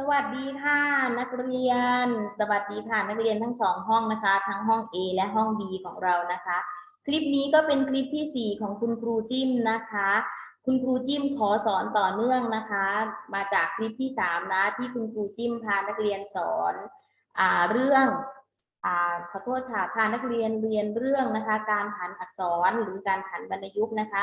สวัสดีค่ะนักเรียน สวัสดีค่ะนักเรียนทั้งสองห้องนะคะ ทั้งห้อง A และห้อง B ของเรานะคะ คลิปนี้ก็เป็นคลิปที่ 4 ของคุณครูจิ้มนะคะ คุณครูจิ้มขอสอนต่อเนื่องนะคะ มาจากคลิปที่3นะที่คุณครูจิ้มพานักเรียนสอนอเรื่องอขอโทษค่ะพานักเรียนเรียนเรื่องนะคะ การผันอักษรหรือการผันวรรณยุกต์นะคะ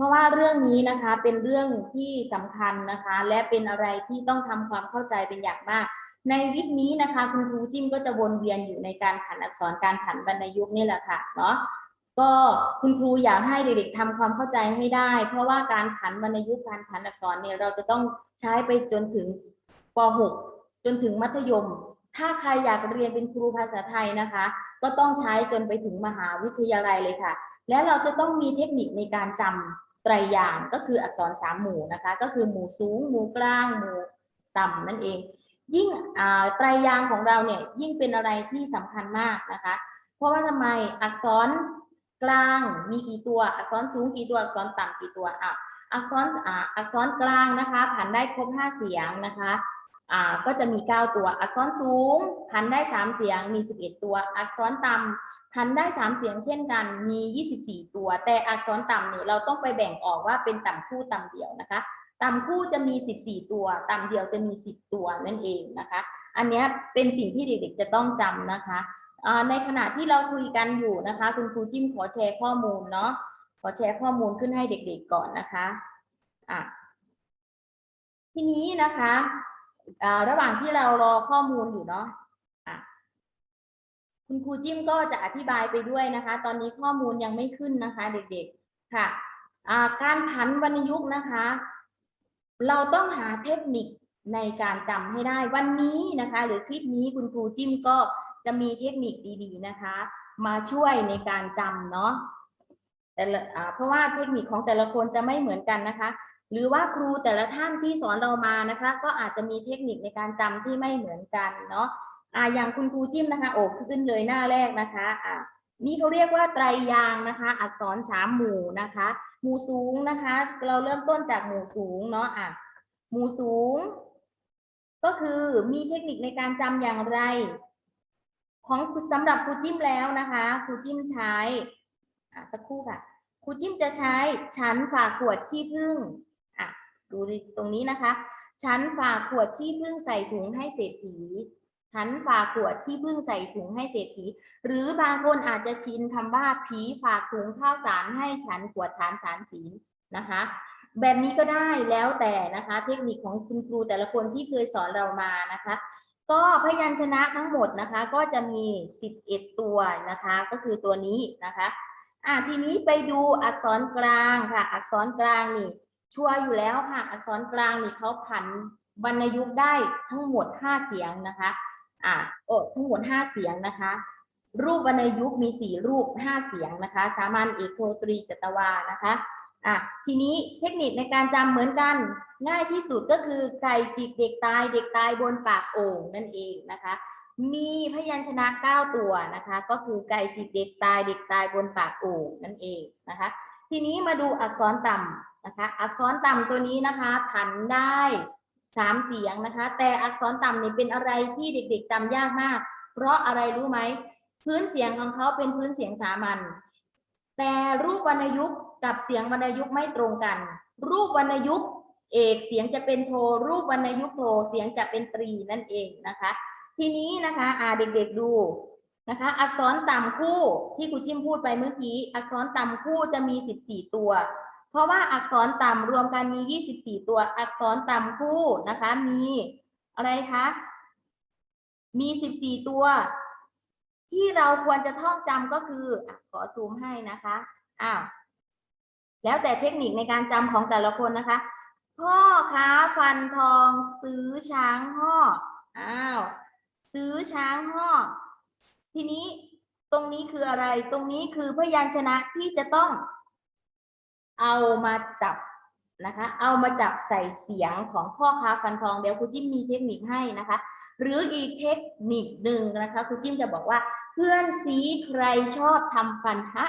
ราะว่าเรื่องนี้นะคะเป็นเรื่องที่สำคัญนะคะ และเป็นอะไรที่ต้องทำความเข้าใจเป็นอย่างมาก ในวิคนี้นะคะคุณครูจิ้มก็จะวนเวียนอยู่ในการผันอักษรการผันวรรณยุกต์นี่แหละค่ะเนาะก็คุณครูอยากให้เด็กๆทำความเข้าใจให้ได้ เพราะว่าการผันวรรณยุกต์การผันอักษรเนี่ยเราจะต้องใช้ไปจนถึงป .6 จนถึงมัธยม ถ้าใครอยากเรียนเป็นครูภาษาไทยนะคะ ก็ต้องใช้จนไปถึงมหาวิทยาลัยเลยค่ะ แล้วเราจะต้องมีเทคนิคในการจำ ไตรยางก็คืออักษรสามหมู่นะคะ ก็คือหมู่สูงหมู่กลางหมู่ต่ำนั่นเอง ยิ่งไตรยางของเราเนี่ยยิ่งเป็นอะไรที่สำคัญมากนะคะ เพราะว่าทำไมอักษรกลางมีกี่ตัวอักษรสูงกี่ตัวอักษรต่ำกี่ตัวอะอักษรอ่าอักษรกลางนะคะผันได้ครบห้าเสียงนะคะอ่าก็จะมีเก้าตัว อักษรสูงผันได้สามเสียงมีสิบเอ็ดตัว อักษรต่ำ พันได้สามเสียงเช่นกันมี 24 ตัว แต่อักษรต่ำเนี่ยเราต้องไปแบ่งออกว่าเป็นต่ำคู่ต่ำเดี่ยวนะคะ ต่ำคู่จะมี 14 ตัว ต่ำเดี่ยวจะมี 10 ตัวนั่นเองนะคะ อันนี้เป็นสิ่งที่เด็กๆจะต้องจำนะคะในขณะที่เราคุยกันอยู่นะคะ คุณครูจิ้มขอแชร์ข้อมูลเนาะขอแชร์ข้อมูลขึ้นให้เด็กๆก่อนนะคะอะทีนี้นะคะอ่าระหว่างที่เรารอข้อมูลอยู่เนาะ คุณครูจิ้มก็จะอธิบายไปด้วยนะคะ ตอนนี้ข้อมูลยังไม่ขึ้นนะคะ เด็กๆค่ะการผันวรรณยุกต์นะคะ เราต้องหาเทคนิคในการจำให้ได้วันนี้นะคะ หรือคลิปนี้คุณครูจิ้มก็จะมีเทคนิคดีๆนะคะ มาช่วยในการจำเนาะแต่ละเพราะว่าเทคนิคของแต่ละคนจะไม่เหมือนกันนะคะ หรือว่าครูแต่ละท่านที่สอนเรามานะคะ ก็อาจจะมีเทคนิคในการจำที่ไม่เหมือนกันเนาะ อ่าอย่างคุณครูจิ้มนะคะโอบขึ้นเลยหน้าแรกนะคะอ่านี่เขาเรียกว่าไตรยางนะคะ อักษรสามหมู่นะคะ หมู่สูงนะคะ เราเริ่มต้นจากหมู่สูงเนาะอะหมู่สูง ก็คือมีเทคนิคในการจำอย่างไร ของสำหรับครูจิ้มแล้วนะคะครูจิ้มใช้อะสักครู่ค่ะครูจิ้มจะใช้ชั้นฝากขวดขี้ผึ้งอะดูตรงนี้นะคะ ชั้นฝากขวดขี้ผึ้งใส่ถุงให้เศรษฐี ฉันฝากขวดที่เพิ่งใส่ถุงให้เศรษฐี หรือบางคนอาจจะชินคำว่าผีฝากถุงข้าวสารให้ฉันขวดฐานสารศีลนะคะ แบบนี้ก็ได้แล้วแต่นะคะ เทคนิคของคุณครูแต่ละคนที่เคยสอนเรามานะคะ ก็พยัญชนะทั้งหมดนะคะ ก็จะมี 11 ตัวนะคะ ก็คือตัวนี้นะคะอะทีนี้ไปดูอักษรกลางค่ะ อักษรกลางนี่ ชัวร์อยู่แล้วค่ะ อักษรกลางนี่เขาผันวรรณยุกต์ได้ทั้งหมด 5 เสียงนะคะ อ่าโอ้ทั้งหมดห้าเสียงนะคะ รูปวรรณยุกมีสี่รูปห้าเสียงนะคะ สามัญเอกโทตรีจัตวานะคะอะทีนี้เทคนิคในการจำเหมือนกัน ง่ายที่สุดก็คือไก่จิกเด็กตายเด็กตายบนปากโอ่งนั่นเองนะคะ มีพยัญชนะเก้าตัวนะคะ ก็คือไก่จิกเด็กตายเด็กตายบนปากโอ่งนั่นเองนะคะ ทีนี้มาดูอักษรต่ำนะคะ อักษรต่ำตัวนี้นะคะผันได้ สามเสียงนะคะ แต่อักษรต่ำเนี่ยเป็นอะไรที่เด็กๆจำยากมาก เพราะอะไรรู้ไหม พื้นเสียงของเขาเป็นพื้นเสียงสามัญ แต่รูปวรรณยุกต์กับเสียงวรรณยุกต์ไม่ตรงกัน รูปวรรณยุกต์เอกเสียงจะเป็นโท รูปวรรณยุกต์โท เสียงจะเป็นตรีนั่นเองนะคะ ทีนี้นะคะอ่าเด็กๆดูนะคะ อักษรต่ำคู่ที่ครูจิ้มพูดไปเมื่อกี้ อักษรต่ำคู่จะมี 14 ตัว เพราะว่าอักษรต่ำรวมกันมี 24 ตัวอักษรต่ำคู่นะคะ มีอะไรคะมี 14 ตัว ที่เราควรจะท่องจำก็คืออขอซูมให้นะคะอ้าวแล้วแต่เทคนิคในการจำของแต่ละคนนะคะ พ่อค้าฟันทองซื้อช้างห่ออ้าวซื้อช้างห่อทีนี้ตรงนี้คืออะไร ตรงนี้คือพยัญชนะที่จะต้อง เอามาจับนะคะ เอามาจับใส่เสียงของพ่อค้าฟันทองเดี๋ยวครูจิ้มมีเทคนิคให้นะคะ หรืออีกเทคนิคหนึ่งนะคะครูจิ้มจะบอกว่า เพื่อนสีใครชอบทำฟันฮะ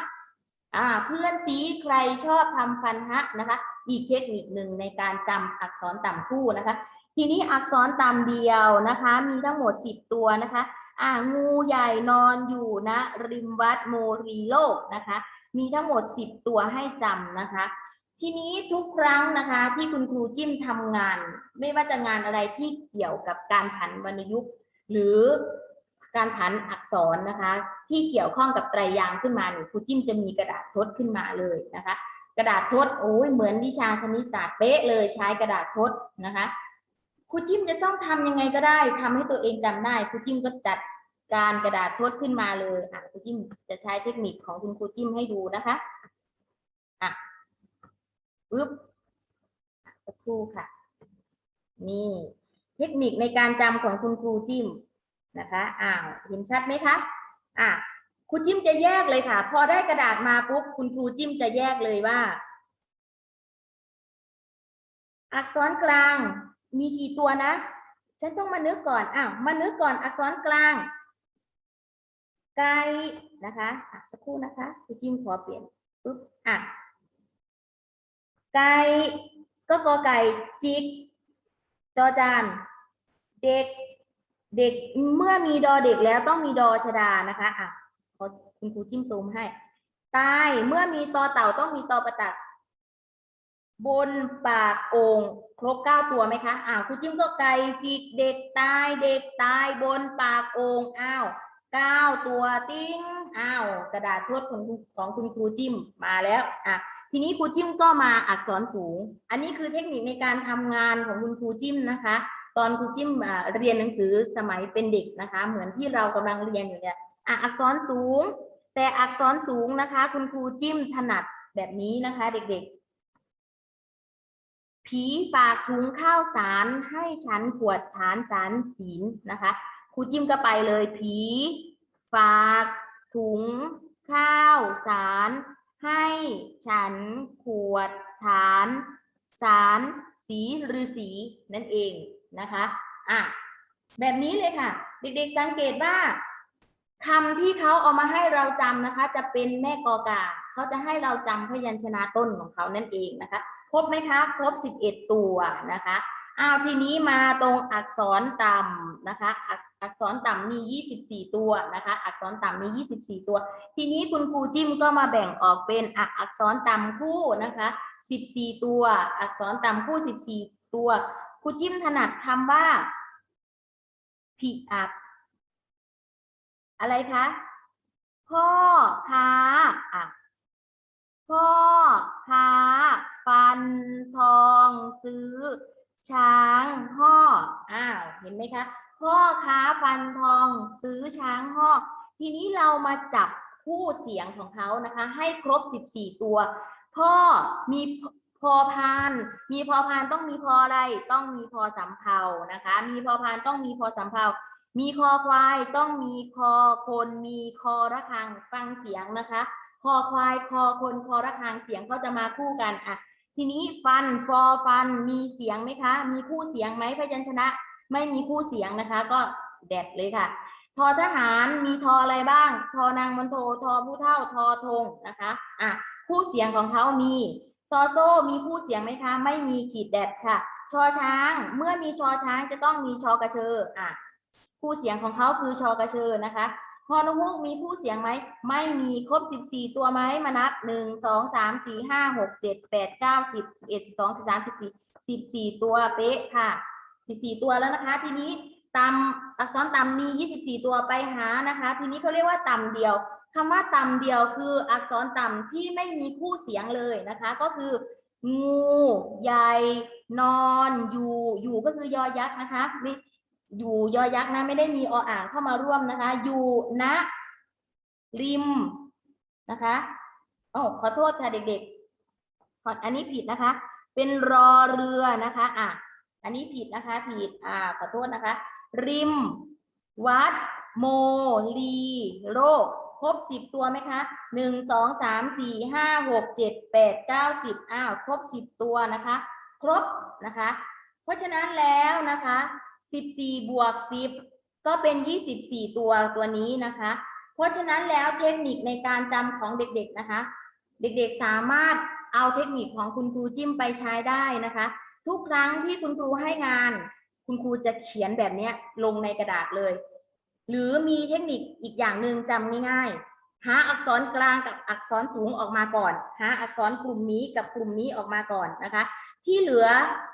อ่าเพื่อนสีใครชอบทำฟันฮะนะคะ อีกเทคนิคหนึ่งในการจำอักษรต่ำคู่นะคะ ทีนี้อักษรต่ำเดียวนะคะ มีทั้งหมด10ตัวนะคะ อ่างูใหญ่นอนอยู่นะ ริมวัดโมรีโลกนะคะ มีทั้งหมด 10 ตัวให้จำนะคะ ทีนี้ทุกครั้งนะคะที่คุณครูจิ้มทำงาน ไม่ว่าจะงานอะไรที่เกี่ยวกับการผันวรรณยุกต์หรือการผันอักษรนะคะ ที่เกี่ยวข้องกับไตรยางขึ้นมาเนี่ยครูจิ้มจะมีกระดาษทดขึ้นมาเลยนะคะ กระดาษทดโอ้ยเหมือนวิชาคณิตศาสตร์เป๊ะเลยใช้กระดาษทดนะคะครูจิ้มจะต้องทำยังไงก็ได้ทำให้ตัวเองจำได้ครูจิ้มก็จัด การกระดาษทดขึ้นมาเลยอะครูจิ้มจะใช้เทคนิคของคุณครูจิ้มให้ดูนะคะอะปึ๊บสักครู่ค่ะ นี่เทคนิคในการจำของคุณครูจิ้มนะคะอ้าวเห็นชัดไหมคะอะครูจิ้มจะแยกเลยค่ะ พอได้กระดาษมาปุ๊บคุณครูจิ้มจะแยกเลยว่า อักษรกลางมีกี่ตัวนะฉันต้องมานึกก่อนอ้าวมานึกก่อนอักษรกลาง ไก่นะคะอะสักครู่นะคะครูจิ้มขอเปลี่ยนปุ๊บอะไก่ก็กอไก่จิกจอจานเด็กเด็กเมื่อมีดอเด็กแล้วต้องมีดอชดานะคะอะขอคุณครูจิ้มซูมให้ตายเมื่อมีตอเต่าต้องมีตอประตัก บนปากโอ่งครบเก้าตัวไหมคะอ้าวครูจิ้มก็ไก่จิกเด็กตายเด็กตายบนปากโอ่งอ้าว เก้าตัวติ้งอ้าวกระดาษทวดของคุณของคุณครูจิ้มมาแล้วอะทีนี้ครูจิ้มก็มาอักษรสูง อันนี้คือเทคนิคในการทำงานของคุณครูจิ้มนะคะ ตอนครูจิ้มเรียนหนังสือสมัยเป็นเด็กนะคะ เหมือนที่เรากำลังเรียนอยู่เนี่ยอะอักษรสูง แต่อักษรสูงนะคะ คุณครูจิ้มถนัดแบบนี้นะคะ เด็กๆ ผีฝากถุงข้าวสารให้ฉันขวดฐานสารศีลนะคะ ครูจิ้มก็ไปเลย ผี ฝาก ถุง ข้าว สาร ให้ฉัน ขวด ฐาน สาร สีหรือสีนั่นเองนะคะอะแบบนี้เลยค่ะ เด็กๆสังเกตว่าคำที่เขาเอามาให้เราจำนะคะ จะเป็นแม่กอกาเขาจะให้เราจำพยัญชนะต้นของเขานั่นเองนะคะ ครบไหมคะ ครบ 11 ตัวนะคะอ้าวทีนี้มาตรงอักษรต่ำนะคะ อัก อักษรต่ำมี 24 ตัวนะคะ อักษรต่ำมี 24 ตัว ทีนี้คุณครูจิ้มก็มาแบ่งออกเป็นอักษรต่ำคู่นะคะ 14 ตัว อักษรต่ำคู่ 14 ตัว ครูจิ้มถนัดคำว่าผิอัก อะไรคะ พ่อค้าอะพ่อค้าฟันทองซื้อ ช้างห่ออ้าว เห็นไหมคะ พ่อค้าฟันทองซื้อช้างห่อทีนี้เรามาจับคู่เสียงของเขานะคะ ให้ครบ 14 ตัว พ่อมีพอพาน มีพอพานต้องมีพออะไร ต้องมีพอสำเภานะคะ มีพอพานต้องมีพอสำเภามีคอควายต้องมีคอคนมีคอระฆังฟังเสียงนะคะ คอควายคอคนคอระฆังเสียงเขาจะมาคู่กันอะทีนี้ฟันฟอฟันมีเสียงไหมคะ มีคู่เสียงไหมพยัญชนะ ไม่มีคู่เสียงนะคะ ก็แดดเลยค่ะ ทอทหารมีทออะไรบ้าง ทอนางมณโททอผู้เท่าทอธงนะคะอะคู่เสียงของเขามีซอโซมีคู่เสียงไหมคะ ไม่มีขีดแดดค่ะ ชอช้าง เมื่อมีชอช้างจะต้องมีชอกระเชออะคู่เสียงของเขาคือชอกระเชอนะคะฮอนฮูกมีคู่เสียงไหม ไม่มีครบ 14 ตัวไหมมานับ 1 2 3 4 5 6 7 8 9 10 11 12 13 14 14 ตัวเป๊ะค่ะ 14 ตัวแล้วนะคะ ทีนี้ต่ำอักษรต่ำมี 24 ตัวไปหานะคะ ทีนี้เขาเรียกว่าต่ำเดียวคำว่าต่ำเดียวคืออักษรต่ำที่ไม่มีคู่เสียงเลยนะคะ ก็คือ งูใหญ่นอนอยู่อยู่ก็คือยอยักษ์นะคะไม่อยู่ยอยักษ์นะไม่ได้มีออ่างเข้ามาร่วมนะคะ อยู่ณริมนะคะโอ้ขอโทษค่ะเด็กๆขออันนี้ผิดนะคะ เป็นรอเรือนะคะอะ อันนี้ผิดนะคะผิดอ่าขอโทษนะคะ ริม วัด โมลีโรคครบสิบตัวไหมคะหนึ่งสองสามสี่ห้าหกเจ็ดแปดเก้าสิบอ้าวครบสิบตัวนะคะ ครบนะคะ เพราะฉะนั้นแล้วนะคะสิบสี่บวกสิบก็เป็นยี่สิบสี่ตัวตัวนี้นะคะ เพราะฉะนั้นแล้วเทคนิคในการจำของเด็กๆนะคะ เด็กๆสามารถเอาเทคนิคของคุณครูจิ้มไปใช้ได้นะคะ ทุกครั้งที่คุณครูให้งาน คุณครูจะเขียนแบบนี้ลงในกระดาษเลย หรือมีเทคนิคอีกอย่างหนึ่งจำง่ายๆหาอักษรกลางกับอักษรสูงออกมาก่อนหาอักษรกลุ่มนี้กับกลุ่มนี้ออกมาก่อนนะคะ ที่เหลือ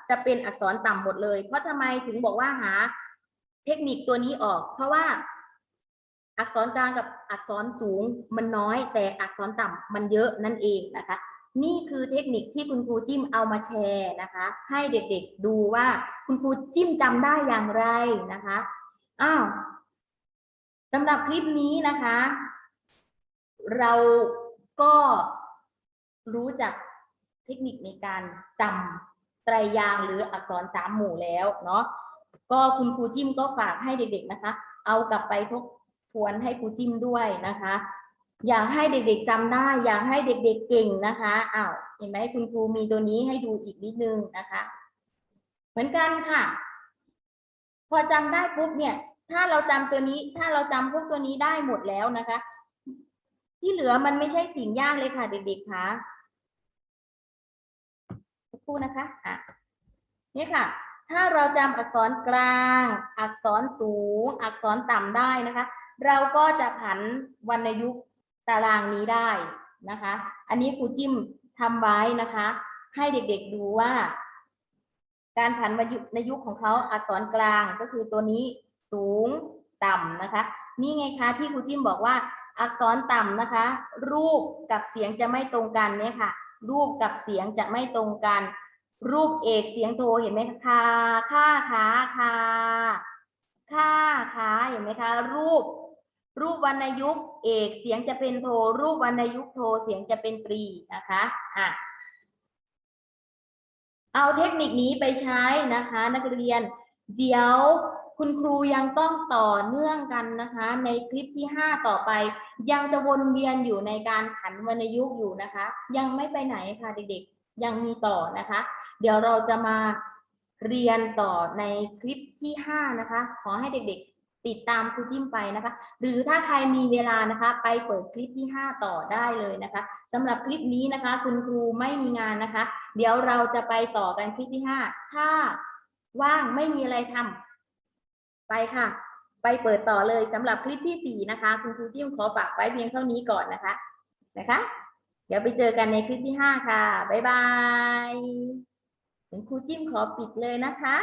จะเป็นอักษรต่ำหมดเลย เพราะทำไมถึงบอกว่าหาเทคนิคตัวนี้ออก เพราะว่าอักษรกลางกับอักษรสูงมันน้อย แต่อักษรต่ำมันเยอะนั่นเองนะคะ นี่คือเทคนิคที่คุณครูจิ้มเอามาแชร์นะคะ ให้เด็กๆดูว่าคุณครูจิ้มจำได้อย่างไรนะคะอ้าวสำหรับคลิปนี้นะคะ เราก็รู้จักเทคนิคในการจำไตรยางหรืออักษรสามหมู่แล้วเนาะก็คุณครูจิ้มก็ฝากให้เด็กๆนะคะ เอากลับไปทบทวนให้ครูจิ้มด้วยนะคะ อยากให้เด็กๆจำได้ อยากให้เด็กๆเก่งนะคะอ้าวเห็นไหมคุณครูมีตัวนี้ให้ดูอีกนิดนึงนะคะ เหมือนกันค่ะ พอจำได้ปุ๊บเนี่ย ถ้าเราจำตัวนี้ ถ้าเราจำพวกตัวนี้ได้หมดแล้วนะคะ ที่เหลือมันไม่ใช่สิ่งยากเลยค่ะ เด็กๆค่ะสักครู่นะคะอะนี่ค่ะ ถ้าเราจำอักษรกลาง อักษรสูง อักษรต่ำได้นะคะ เราก็จะผันวรรณยุกต์ ตารางนี้ได้นะคะ อันนี้ครูจิ้มทำไว้นะคะ ให้เด็กๆดูว่า การผันวรรณยุในยุคของเขาอักษรกลางก็คือตัวนี้สูงต่ำนะคะ นี่ไงคะที่ครูจิ้มบอกว่าอักษรต่ำนะคะ รูปกับเสียงจะไม่ตรงกันเนี่ยค่ะ รูปกับเสียงจะไม่ตรงกัน รูปเอกเสียงโทเห็นไหมคะค่าขาคาค่าขาเห็นไหมคะ รูป รูปวรรณยุกต์เอกเสียงจะเป็นโท รูปวรรณยุกต์โทเสียงจะเป็นตรีนะคะอะเอาเทคนิคนี้ไปใช้นะคะ นักเรียน เดี๋ยวคุณครูยังต้องต่อเนื่องกันนะคะ ในคลิปที่ 5 ต่อไป ยังจะวนเวียนอยู่ในการผันวรรณยุกต์อยู่นะคะ ยังไม่ไปไหนค่ะเด็กๆ ยังมีต่อนะคะ เดี๋ยวเราจะมาเรียนต่อในคลิปที่ 5 นะคะ ขอให้เด็กๆ ติดตามครูจิ้มไปนะคะ หรือถ้าใครมีเวลานะคะไปเปิดคลิปที่ 5 ต่อได้เลยนะคะสำหรับคลิปนี้นะคะ คุณครูไม่มีงานนะคะ เดี๋ยวเราจะไปต่อกันคลิปที่ 5 ถ้าว่างไม่มีอะไรทำไปค่ะ ไปเปิดต่อเลยสำหรับคลิปที่ 4 นะคะ คุณครูจิ้มขอฝากไว้เพียงเท่านี้ก่อนนะคะนะคะ เดี๋ยวไปเจอกันในคลิปที่ 5 ค่ะบ๊ายบายถึงครูจิ้มขอปิดเลยนะคะ